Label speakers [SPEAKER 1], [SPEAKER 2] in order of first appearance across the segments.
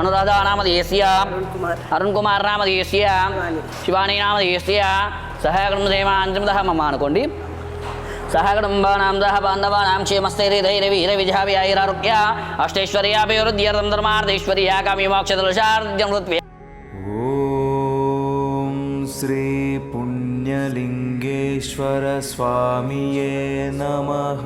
[SPEAKER 1] అనురాధ
[SPEAKER 2] నామధేస్య
[SPEAKER 1] అరుణ్ కుమార్ నామధేస్య శివాని నామధేస్య సహకరం దేవాంజందహ మమ్మ అనుకోండి సహకడంబానాం దహ బాంధవానాం క్షేమస్థైరే ధైరవి రవిజావ్యాయిరారోగ్య అష్టైశ్వర్యాభివృద్ధ్యర్థం ధర్మార్థైశ్వర్యా కామ్యమోక్షదృశార్ధ్యం
[SPEAKER 3] శ్రీ పుణ్యలింగేశ్వర స్వామియే
[SPEAKER 1] నమః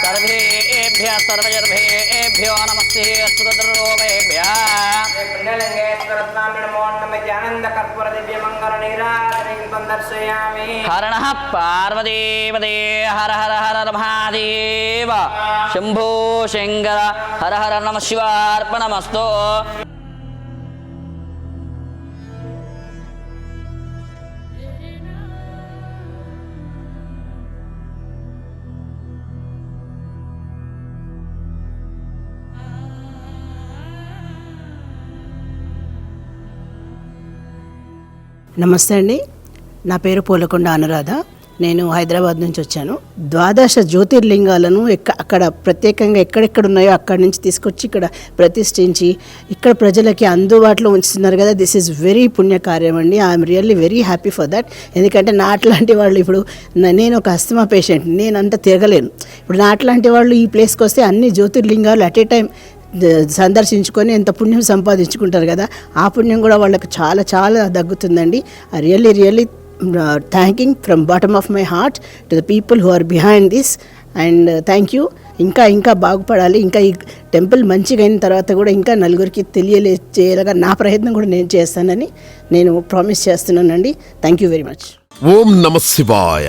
[SPEAKER 1] सर्वेभ्य सर्वजर्भेभ्यो नमस्ते सुरद्रोमेभ्यः
[SPEAKER 2] दर्शयामि
[SPEAKER 1] हरणः पार्वदेवदे हर हर हर महादेव। शम्भो शङ्कर हर हर नमः शिवार्पणमस्तु।
[SPEAKER 2] నమస్తే అండి. నా పేరు పూలకొండ అనురాధ. నేను హైదరాబాద్ నుంచి వచ్చాను. ద్వాదశ జ్యోతిర్లింగాలను ఎక్క అక్కడ ప్రత్యేకంగా ఎక్కడెక్కడ ఉన్నాయో అక్కడి నుంచి తీసుకొచ్చి ఇక్కడ ప్రతిష్ఠించి ఇక్కడ ప్రజలకి అందుబాటులో ఉంచుతున్నారు కదా. దిస్ ఈజ్ వెరీ పుణ్యకార్యం అండి. I'm really very happy for that ఎందుకంటే నా అట్లాంటి వాళ్ళు ఇప్పుడు నేను ఒక అస్తమా పేషెంట్ నేను అంత తిరగలేను. ఇప్పుడు నా అట్లాంటి వాళ్ళు ఈ ప్లేస్కి వస్తే అన్ని జ్యోతిర్లింగాలు అట్ ఏ టైం సందర్శించుకొని ఎంత పుణ్యం సంపాదించుకుంటారు కదా ఆ పుణ్యం కూడా వాళ్ళకి చాలా చాలా దగ్గుతుందండి really really thanking from bottom of my heart to the people who are behind this and thank you ఇంకా ఇంకా బాగుపడాలి. ఇంకా ఈ టెంపుల్ మంచిగా అయిన తర్వాత కూడా ఇంకా నలుగురికి తెలియలే చేయగా నా ప్రయత్నం కూడా నేను చేస్తానని నేను ప్రామిస్ చేస్తున్నానండి. థ్యాంక్ యూ వెరీ మచ్
[SPEAKER 4] ఓం నమ శివాయ.